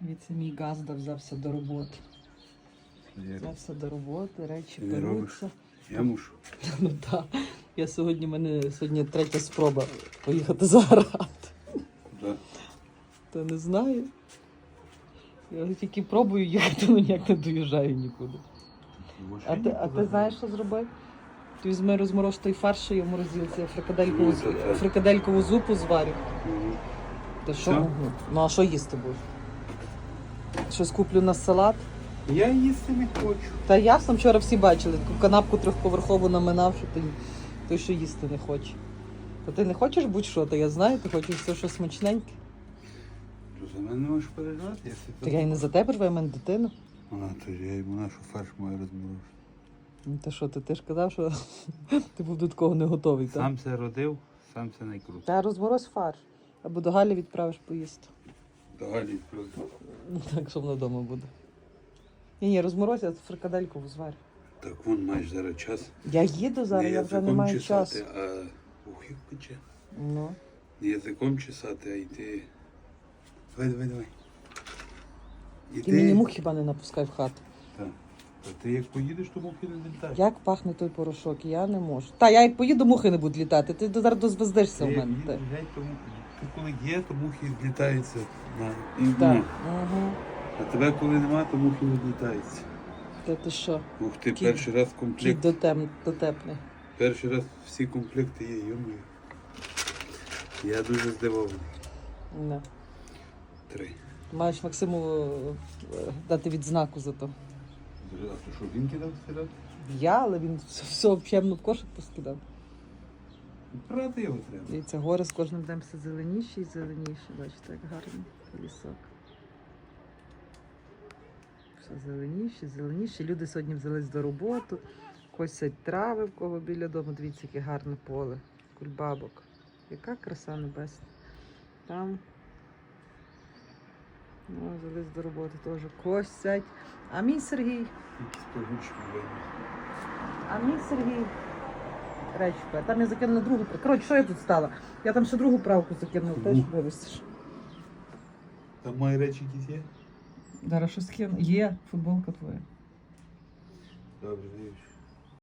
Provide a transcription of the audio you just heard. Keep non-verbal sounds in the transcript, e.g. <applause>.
Дивіться, мій газда взявся до роботи. Взявся до роботи, речі беруться. я мушу. <laughs> Ну так. Я сьогодні, в мене сьогодні третя спроба поїхати заграти. Куди? Та не знаю. Я тільки пробую їхати, <laughs> але ніяк не доїжджаю нікуди. А ти, а ти знаєш, що зробив? Ти візьми розмороз той фарш, що є в морозилці, я фрикаделькову, фрикаделькову зупу зварю. Та що? Ну а що їсти будеш? Щось куплю на салат. Я їсти не хочу. Та ясно, вчора всі бачили, таку канапку трьохповерхову наминав, що ти той, що їсти не хоче. Та ти не хочеш будь-що, то я знаю, ти хочеш все, що смачненьке. То за мене можеш переживати, якщо Та я і не за тебе рве, в мене дитина. А, то ж я йому нашу фарш маю розморозити. Ну, Та що, ти, ти ж казав, що <laughs> ти був до такого не готовий, так? Сам це родив, сам це найкрутий. Та розмороз фарш. Або до Галі відправиш поїсти. Просто. Ну, Так, що воно вдома буде. Ні, ні, розморозь, я фрикадельку зварю. Так вон маєш зараз час. Я їду зараз, Не я вже не язиком маю чесати, часу. а ухи пече. Ну. Не язиком чесати, а йти. Давай, давай, давай. Ти мені мух хіба не напускай в хату. Так. Та ти як поїдеш, то мухи не літають. Як пахне той порошок, я не можу. Та я як поїду, мухи не будуть літати. Ти зараз дозвездишся в мене. Ти. геть, то мухи. Коли є, то мухи злітаються. На... І, Так. Угу. А тебе коли нема, то мухи не злітаються. Та ти що? Ух ти, Кіт- перший раз Кіт комплект. дотем, дотепний. Перший раз всі комплекти є, йомою. Я дуже здивований. Не. Три. Маєш Максиму е, дати відзнаку за то. А то що він кидав сюди? Я, але він все, все обчемно в кошик поскидав. Прати його треба. Дивіться, гори з кожним днем все зеленіші і зеленіші. Бачите, як гарно лісок. Все зеленіші, зеленіші. Люди сьогодні взялись до роботи, косять трави в кого біля дому. Дивіться, яке гарне поле. Кульбабок. Яка краса небесна. Там. Ну, взялись до роботи теж косять. А мій Сергій. А мій Сергій. Речі, впер. там я закинула другу правку. Коротше, що я тут стала? Я там ще другу правку закинула, теж Ну. вивезеш. Там мої речі якісь є? Зараз щось кину. Є футболка твоя. Добре, дивись.